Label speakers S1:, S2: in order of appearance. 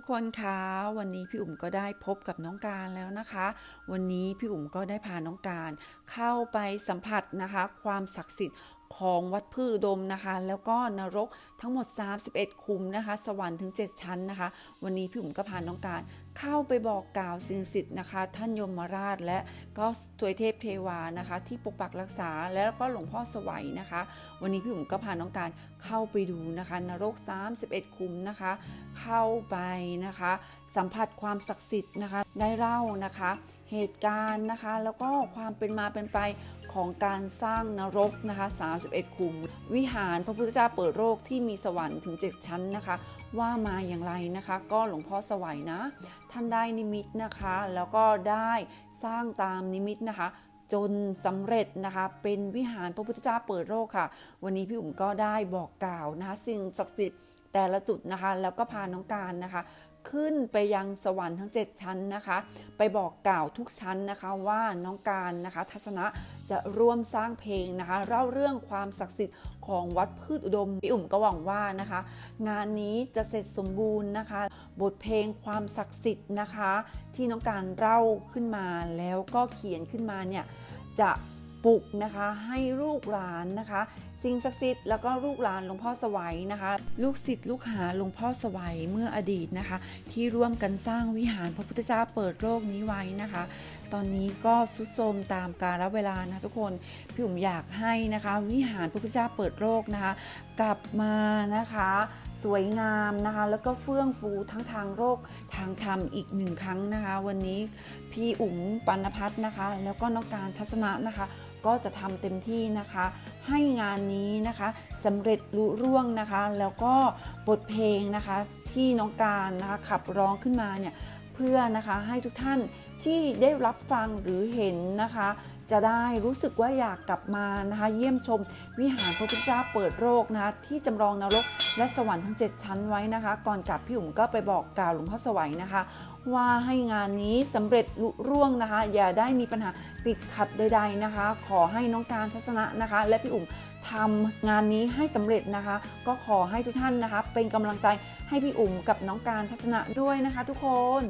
S1: ทุกคนคะวันนี้พี่อุ๋มก็ได้พบกับน้องการแล้วนะคะ วันนี้พี่อุ๋มก็ได้พาน้องการเข้าไปสัมผัสนะคะ ความศักดิ์สิทธิ์ ของวัดพืชดมนะคะ แล้วก็นรกทั้งหมด 31 คุมนะคะ สวรรค์ถึง 7 ชั้นนะคะ วันนี้พี่อุ๋มก็พาน้องการเข้าไปบอกกล่าวสิ่งศักดิ์สิทธิ์นะคะ ท่านยมราชและก็ทวยเทพเทวานะคะ ที่ปกปักรักษาแล้วก็หลวงพ่อสวัยนะคะ วันนี้พี่อุ๋มก็พาน้องการเข้าไปดูนะคะ นรก 31 คุมนะคะ เข้าไปนะคะสัมผัสความศักดิ์สิทธิ์นะคะ ได้เล่านะคะ เหตุการณ์นะคะ แล้วก็ความเป็นมาเป็นไปของการสร้างนรกนะคะ 31คุม วิหารพระพุทธเจ้าเปิดโลกที่มีสวรรค์ถึง 7 ชั้นนะคะ ว่ามาอย่างไรนะคะ ก็หลวงพ่อสวัยนะ ท่านได้นิมิตนะคะ แล้วก็ได้สร้างตามนิมิตนะคะจนสำเร็จนะคะเป็นวิหารพระพุทธเจ้าเปิดโลกค่ะ วันนี้พี่อุ๋มก็ได้บอกกล่าวนะคะสิ่งศักดิ์สิทธิ์แต่ละจุดนะคะ แล้วก็พาน้องการนะคะ ขึ้นไปยังสวรรค์ทั้ง 7 ชั้นนะคะ ไปบอกกล่าวทุกชั้นนะคะว่าน้องการนะคะ ทัศนะจะร่วมสร้างเพลงนะคะเล่าเรื่องความศักดิ์สิทธิ์ของวัดพืชอุดมพี่อุ๋มก็หวังว่านะคะ งานนี้จะเสร็จสมบูรณ์นะคะ บทเพลงความศักดิ์สิทธิ์นะคะ ที่น้องการเล่าขึ้นมาแล้วก็เขียนขึ้นมาเนี่ยจะ ปลุกนะคะให้ลูกหลานนะคะ สิ่งศักดิ์สิทธิ์แล้วก็ลูกหลานหลวงพ่อสวัยนะคะ ลูกศิษย์ลูกหาหลวงพ่อสวัยเมื่ออดีตนะคะ ที่ร่วมกันสร้างวิหารพระพุทธเจ้าเปิดโลกนี้ไว้นะคะ ตอนนี้ก็สุดโทมตามกาลเวลานะทุกคนพี่อุ๋มอยากให้นะคะ วิหารพระพุทธเจ้าเปิดโลกนะคะ กลับมานะคะ สวยงามนะคะ แล้วก็เฟื่องฟูทั้งทางโลกทางธรรมอีกหนึ่งครั้งนะคะ วันนี้พี่อุ๋มปัณพัฒน์นะคะ แล้วก็น้องการทัศนะนะคะ ก็จะทำเต็มที่นะคะ ให้งานนี้นะคะสำเร็จลุร่วงนะคะ แล้วก็บทเพลงนะคะที่น้องการนะคะขับร้องขึ้นมาเนี่ยเพื่อนะคะให้ทุกท่านที่ได้รับฟังหรือเห็นนะคะ จะได้รู้สึกว่าอยากกลับมานะคะเยี่ยมชม วิหารพระพุทธเจ้าเปิดโลกนะคะที่จำลองนรกและสวรรค์ทั้ง 7 ชั้นไว้นะคะ ก่อนกลับพี่อุ๋มก็ไปบอกกล่าวหลวงพ่อสวัยนะคะ ว่าให้งานนี้สำเร็จลุร่วงนะคะ อย่าได้มีปัญหาติดขัดใด ๆนะคะ ขอให้น้องการทัศนะนะคะ และพี่อุ๋มทำงานนี้ให้สำเร็จนะคะ ก็ขอให้ทุกท่านนะคะ เป็นกำลังใจให้พี่อุ๋มกับน้องการทัศนะด้วยนะคะ ทุกคน